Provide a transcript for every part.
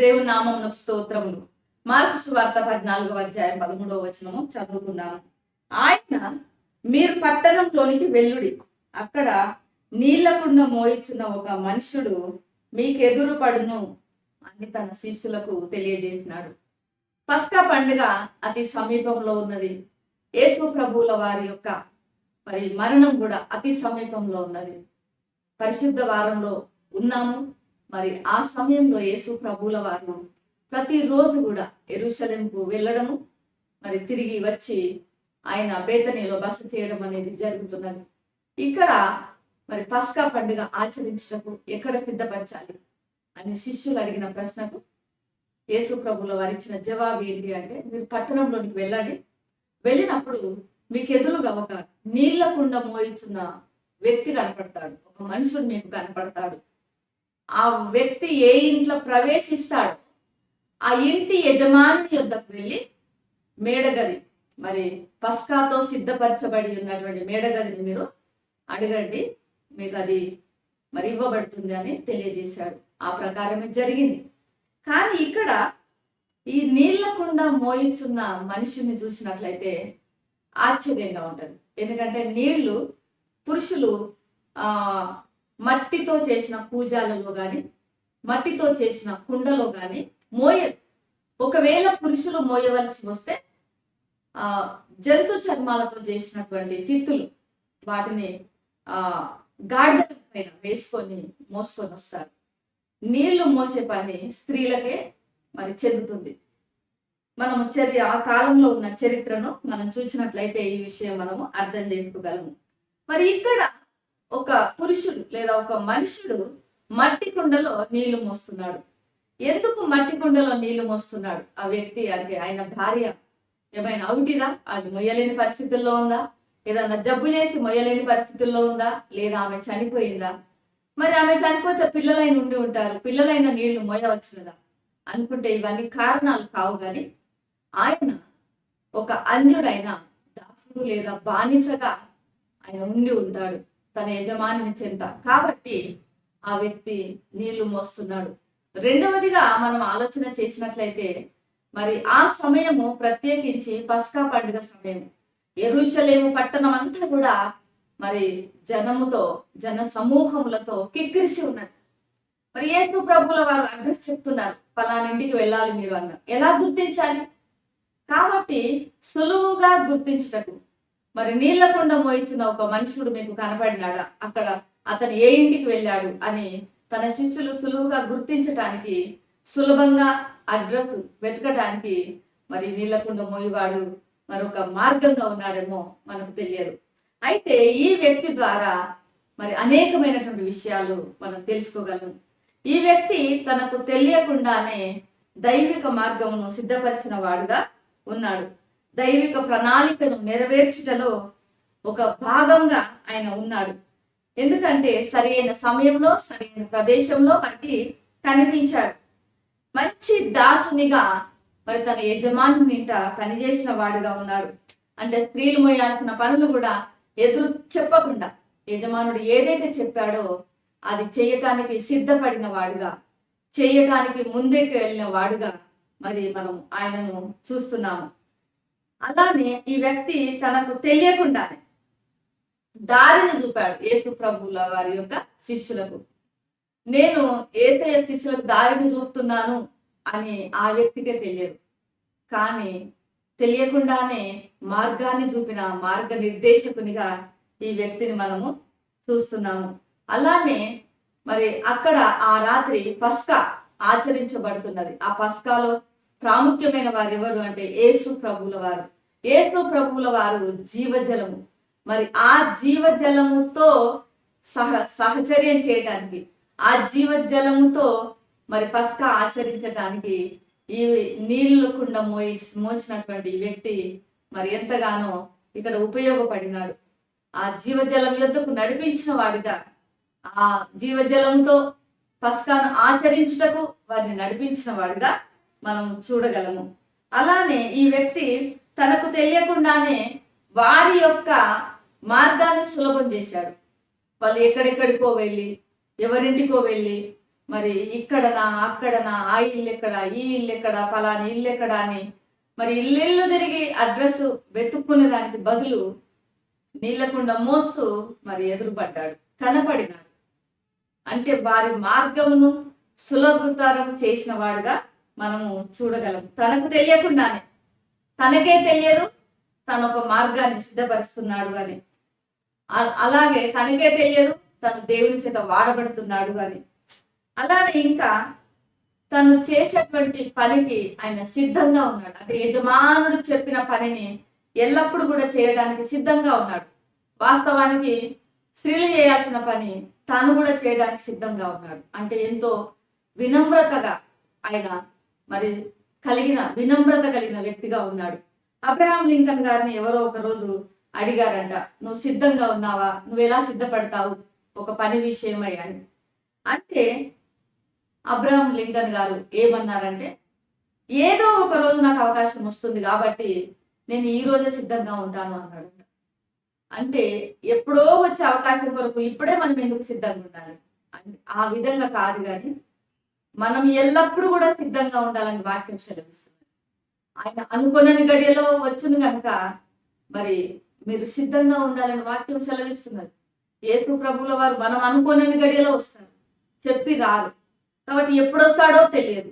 దేవుని నామమునకు స్తోత్రములు. మార్కు సువార్త పద్నాలుగవ అధ్యాయం పదమూడవ వచనము చదువుకుందాము. ఆయన మీరు పట్టణంలోనికి వెళ్ళుడి. అక్కడ నీళ్ళకుండా మోయిచున్న ఒక మనుషుడు మీకెదురు పడును అని తన శిష్యులకు తెలియజేసినాడు. పస్కా పండుగ అతి సమీపంలో ఉన్నది. యేసు ప్రభువుల వారి యొక్క మరి మరణం కూడా అతి సమీపంలో ఉన్నది. పరిశుద్ధ వారంలో ఉన్నాము. మరి ఆ సమయంలో యేసు ప్రభుల వారు ప్రతిరోజు కూడా ఎరుషలేంకు వెళ్ళడము మరి తిరిగి వచ్చి ఆయన బేతనీలో బస చేయడం అనేది జరుగుతున్నది. ఇక్కడ మరి పస్కా పండుగ ఆచరించటకు ఎక్కడ సిద్ధపరచాలి అని శిష్యులు అడిగిన ప్రశ్నకు యేసు ప్రభుల వారు ఇచ్చిన జవాబు ఏంటి అంటే మీరు పట్టణంలోనికి వెళ్ళండి. వెళ్ళినప్పుడు మీకు ఎదురుగా ఒక నీళ్ళ కుండ మోయిచున్న వ్యక్తి కనపడతాడు. ఒక మనుషుడు మీకు కనపడతాడు. ఆ వ్యక్తి ఏ ఇంట్లో ప్రవేశిస్తాడు ఆ ఇంటి యజమాని యొద్దకు వెళ్ళి మేడగది మరి పస్కాతో సిద్ధపరచబడి ఉన్నటువంటి మేడగదిని మీరు అడగండి మీకు అది మరి ఇవ్వబడుతుంది అని తెలియజేశాడు. ఆ ప్రకారమే జరిగింది. కానీ ఇక్కడ ఈ నీళ్ళకుండా మోయిచున్న మనిషిని చూసినట్లయితే ఆశ్చర్యంగా ఉంటుంది. ఎందుకంటే నీళ్ళు పురుషులు మట్టితో చేసిన పూజాలలో కానీ మట్టితో చేసిన కుండలో కానీ మోయ ఒకవేళ పురుషులు మోయవలసి వస్తే ఆ జంతు చర్మాలతో చేసినటువంటి తిత్తులు వాటిని ఆ గాడిదల పైన వేసుకొని మోసుకొని వస్తారు. నీళ్ళు మోసే పని స్త్రీలకే మరి చెందుతుంది. మనము చర్య ఆ కాలంలో ఉన్న చరిత్రను మనం చూసినట్లయితే ఈ విషయం మనము అర్థం చేసుకోగలము. మరి ఇక్కడ ఒక పురుషుడు లేదా ఒక మనుషుడు మట్టి కుండలో నీళ్ళు మోస్తున్నాడు. ఎందుకు మట్టి కుండలో నీళ్ళు మోస్తున్నాడు? ఆ వ్యక్తి అంటే ఆయన భార్య ఏమైనా అవుటిదా? అది మొయ్యలేని పరిస్థితుల్లో ఉందా? ఏదన్నా జబ్బు చేసి మొయ్యలేని పరిస్థితుల్లో ఉందా? లేదా ఆమె చనిపోయిందా? మరి ఆమె చనిపోతే పిల్లలైన ఉండి ఉంటారు. పిల్లలైన నీళ్ళు మోయవచ్చునదా అనుకుంటే ఇవన్నీ కారణాలు కావు కానీ ఆయన ఒక అన్యుడైన దాసుడు లేదా బానిసగా ఆయన ఉండి ఉంటాడు. తన యజమానిని చెంత. కాబట్టి ఆ వ్యక్తి నీళ్ళు మోస్తున్నాడు. రెండవదిగా మనం ఆలోచన చేసినట్లయితే మరి ఆ సమయము ప్రత్యేకించి పస్కా పండుగ సమయం ఎరుషలేము పట్టణం అంతా కూడా మరి జనముతో జన సమూహములతో కిక్కిరిసి ఉన్నది. మరి యేసు ప్రభుల వారు అడ్రస్ చెప్తున్నారు పలానింటికి వెళ్ళాలి మీరు అన్న ఎలా గుర్తించాలి? కాబట్టి సులువుగా గుర్తించుటకు మరి నీళ్ళకుండా మోయించిన ఒక మనుషుడు మీకు కనపడినాడా? అక్కడ అతను ఏ ఇంటికి వెళ్ళాడు అని తన శిష్యులు సులువుగా గుర్తించటానికి సులభంగా అడ్రస్ వెతకటానికి మరి నీళ్ళకుండా మోయివాడు మరొక మార్గంగా ఉన్నాడేమో మనకు తెలియదు. అయితే ఈ వ్యక్తి ద్వారా మరి అనేకమైనటువంటి విషయాలు మనం తెలుసుకోగలం. ఈ వ్యక్తి తనకు తెలియకుండానే దైవిక మార్గమును సిద్ధపరిచిన వాడుగా ఉన్నాడు. దైవిక ప్రణాళికను నెరవేర్చుటలో ఒక భాగంగా ఆయన ఉన్నాడు. ఎందుకంటే సరైన సమయంలో సరైన ప్రదేశంలో మనకి కనిపించాడు. మంచి దాసునిగా మరి తన యజమాని నింట పనిచేసిన వాడుగా ఉన్నాడు. అంటే స్త్రీలు మోయాల్సిన పనులు కూడా ఎదురు చెప్పకుండా యజమానుడు ఏదైతే చెప్పాడో అది చేయటానికి సిద్ధపడిన వాడుగా చేయటానికి ముందుకు వెళ్ళిన వాడుగా మరి మనం ఆయనను చూస్తున్నాము. అలానే ఈ వ్యక్తి తనకు తెలియకుండానే దారిని చూపాడు యేసు ప్రభుల వారి యొక్క శిష్యులకు. నేను ఏసయ శిష్యులకు దారిని చూపుతున్నాను అని ఆ వ్యక్తికే తెలియదు. కానీ తెలియకుండానే మార్గాన్ని చూపిన మార్గ నిర్దేశకునిగా ఈ వ్యక్తిని మనము చూస్తున్నాము. అలానే మరి అక్కడ ఆ రాత్రి పస్కా ఆచరించబడుతున్నది. ఆ పస్కాలో ప్రాముఖ్యమైన వారు ఎవరు అంటే యేసు ప్రభుల వారు. ఏసు ప్రభువుల వారు జీవజలము. మరి ఆ జీవజలముతో సహ సహచర్యం చేయడానికి ఆ జీవజలముతో మరి పస్కా ఆచరించడానికి ఈ నీళ్ళు కుండ మోయి మోసినటువంటి వ్యక్తి మరి ఎంతగానో ఇక్కడ ఉపయోగపడినాడు. ఆ జీవజలం యొద్దకు నడిపించిన వాడిగా ఆ జీవజలంతో పస్కాను ఆచరించుటకు వారిని నడిపించిన వాడుగా మనం చూడగలము. అలానే ఈ వ్యక్తి తనకు తెలియకుండానే వారి యొక్క మార్గాన్ని సులభం చేశాడు. వాళ్ళు ఎక్కడెక్కడికో వెళ్ళి ఎవరింటికో వెళ్ళి మరి ఇక్కడనా అక్కడనా ఆ ఇల్లు ఎక్కడ ఈ ఇల్లు ఎక్కడ ఫలాని ఇల్లు ఎక్కడ అని మరి ఇల్లు తిరిగి అడ్రస్ వెతుక్కునే దానికి బదులు నీళ్ళకుండా మోస్తూ మరి ఎదురుపడ్డాడు. కనపడినాడు. అంటే వారి మార్గమును సులభతరం చేసిన వాడుగా మనము చూడగలం. తనకు తెలియకుండానే తనకే తెలియదు తన ఒక మార్గాన్ని సిద్ధపరుస్తున్నాడు అని. అ- అలాగే తనకే తెలియదు తను దేవుని చేత వాడబడుతున్నాడు అని. అలానే ఇంకా తను చేసేటువంటి పనికి ఆయన సిద్ధంగా ఉన్నాడు. అంటే యజమానుడు చెప్పిన పనిని ఎల్లప్పుడూ కూడా చేయడానికి సిద్ధంగా ఉన్నాడు. వాస్తవానికి స్త్రీలు చేయాల్సిన పని తాను కూడా చేయడానికి సిద్ధంగా ఉన్నాడు. అంటే ఎంతో వినమ్రతగా ఆయన మరి కలిగిన వినమ్రత కలిగిన వ్యక్తిగా ఉన్నాడు. అబ్రహాం లింకన్ గారిని ఎవరో ఒక రోజు అడిగారంట నువ్వు సిద్ధంగా ఉన్నావా? నువ్వు ఎలా సిద్ధపడతావు? ఒక పని విషయమై అని. అంటే అబ్రహాం లింకన్ గారు ఏమన్నారంటే ఏదో ఒక రోజు నాకు అవకాశం వస్తుంది కాబట్టి నేను ఈ రోజే సిద్ధంగా ఉంటాను అన్నాడు. అంటే ఎప్పుడో వచ్చే అవకాశం కొరకు ఇప్పుడే మనం ఎందుకు సిద్ధంగా ఉండాలి? ఆ విధంగా కాదు కానీ మనం ఎల్లప్పుడూ కూడా సిద్ధంగా ఉండాలని వాక్యం సెలవిస్తుంది. ఆయన అనుకునేది గడియలో వచ్చును కనుక మరి మీరు సిద్ధంగా ఉండాలని వాక్యం సెలవిస్తున్నారు యేసు ప్రభుల వారు మనం అనుకోనని గడియలో వస్తారు. చెప్పి రారు. కాబట్టి ఎప్పుడు వస్తాడో తెలియదు.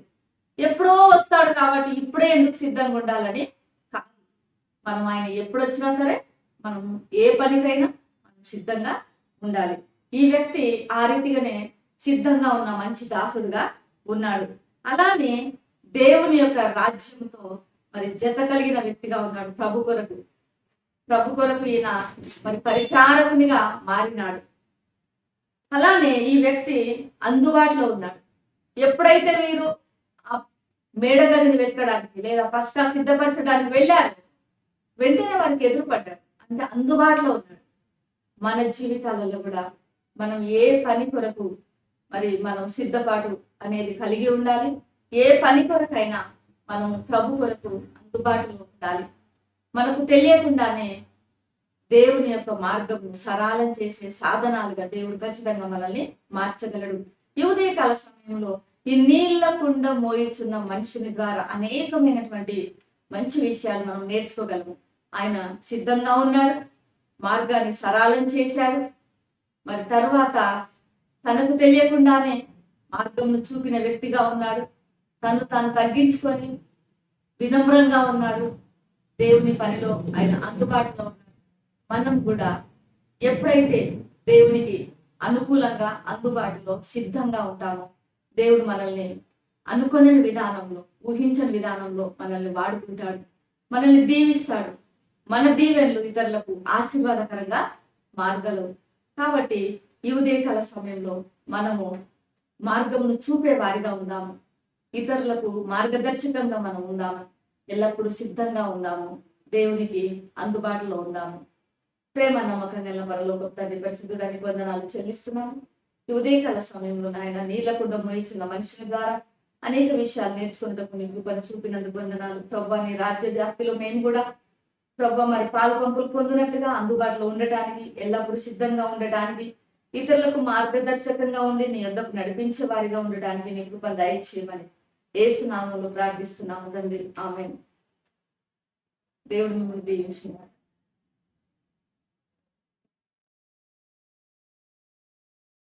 ఎప్పుడో వస్తాడు కాబట్టి ఇప్పుడే ఎందుకు సిద్ధంగా ఉండాలని మనం ఆయన ఎప్పుడు వచ్చినా సరే మనం ఏ పనికైనా మనం సిద్ధంగా ఉండాలి. ఈ వ్యక్తి ఆ రీతిగానే సిద్ధంగా ఉన్న మంచి దాసుడుగా ఉన్నాడు. అలానే దేవుని యొక్క రాజ్యంతో మరి జత కలిగిన వ్యక్తిగా ఉన్నాడు ప్రభు కొరకు. ప్రభు కొరకు ఈయన మరి పరిచారకునిగా మారినాడు. అలానే ఈ వ్యక్తి అందుబాటులో ఉన్నాడు. ఎప్పుడైతే మీరు ఆ మేడగదిని వెతకడానికి లేదా ఫస్ట్ సిద్ధపరచడానికి వెళ్ళారు వెంటనే వారికి ఎదురుపడ్డారు. అంటే అందుబాటులో ఉన్నాడు. మన జీవితాలలో కూడా మనం ఏ పని కొరకు మరి మనం సిద్ధపాటు అనేది కలిగి ఉండాలి. ఏ పని కొరకైనా మనం ప్రభు కొరకు అందుబాటులో ఉండాలి. మనకు తెలియకుండానే దేవుని యొక్క మార్గం సరళం చేసే సాధనాలుగా దేవుడు ఖచ్చితంగా మనల్ని మార్చగలడు. ఈ సమయంలో ఈ నీళ్ళ కుండ మోయిచున్న మనుషుని ద్వారా అనేకమైనటువంటి మంచి విషయాలు మనం నేర్చుకోగలము. ఆయన సిద్ధంగా ఉన్నాడు మార్గాన్ని సరళం చేశాడు. మరి తర్వాత తనకు తెలియకుండానే మార్గంను చూపిన వ్యక్తిగా ఉన్నాడు. తను తాను తగ్గించుకొని వినమ్రంగా ఉన్నాడు. దేవుని పనిలో ఆయన అందుబాటులో ఉన్నాడు. మనం కూడా ఎప్పుడైతే దేవునికి అనుకూలంగా అందుబాటులో సిద్ధంగా ఉంటామో దేవుడు మనల్ని అనుకునే విధానంలో ఊహించని విధానంలో మనల్ని వాడుకుంటాడు. మనల్ని దీవిస్తాడు. మన దీవెనలు ఇతరులకు ఆశీర్వాదకరంగా మార్గలు. కాబట్టి ఈ ఉదయకాల సమయంలో మనము మార్గమును చూపే వారిగా ఉందాము. ఇతరులకు మార్గదర్శకంగా మనం ఉందాము. ఎల్లప్పుడూ సిద్ధంగా ఉందాము. దేవునికి అందుబాటులో ఉందాము. ప్రేమ నమ్మకం గల పరలోక తండ్రి పరిశుద్ధుడానికి వందనాలు చెల్లిస్తున్నాము. ఈ ఉదయకాల సమయంలో నాయన నీళ్ళకుండా మోయించిన మనుషుల ద్వారా అనేక విషయాలు నేర్చుకుంటూ నీ కృపను చూపినందుకు వందనాలు. ప్రభా నీ రాజ్య వ్యాప్తిలో మేము కూడా ప్రభా మరి పాలు పంపులు పొందినట్లుగా అందుబాటులో ఉండటానికి ఎల్లప్పుడూ సిద్ధంగా ఉండటానికి ఇతరులకు మార్గదర్శకంగా ఉండి నీ యొద్దకు నడిపించే వారిగా ఉండటానికి నీ కృప దయచేయమని ఏసునామంలో ప్రార్థిస్తున్నాము తండ్రి. ఆమె దేవుడు మిమ్మల్ని దీవించినారు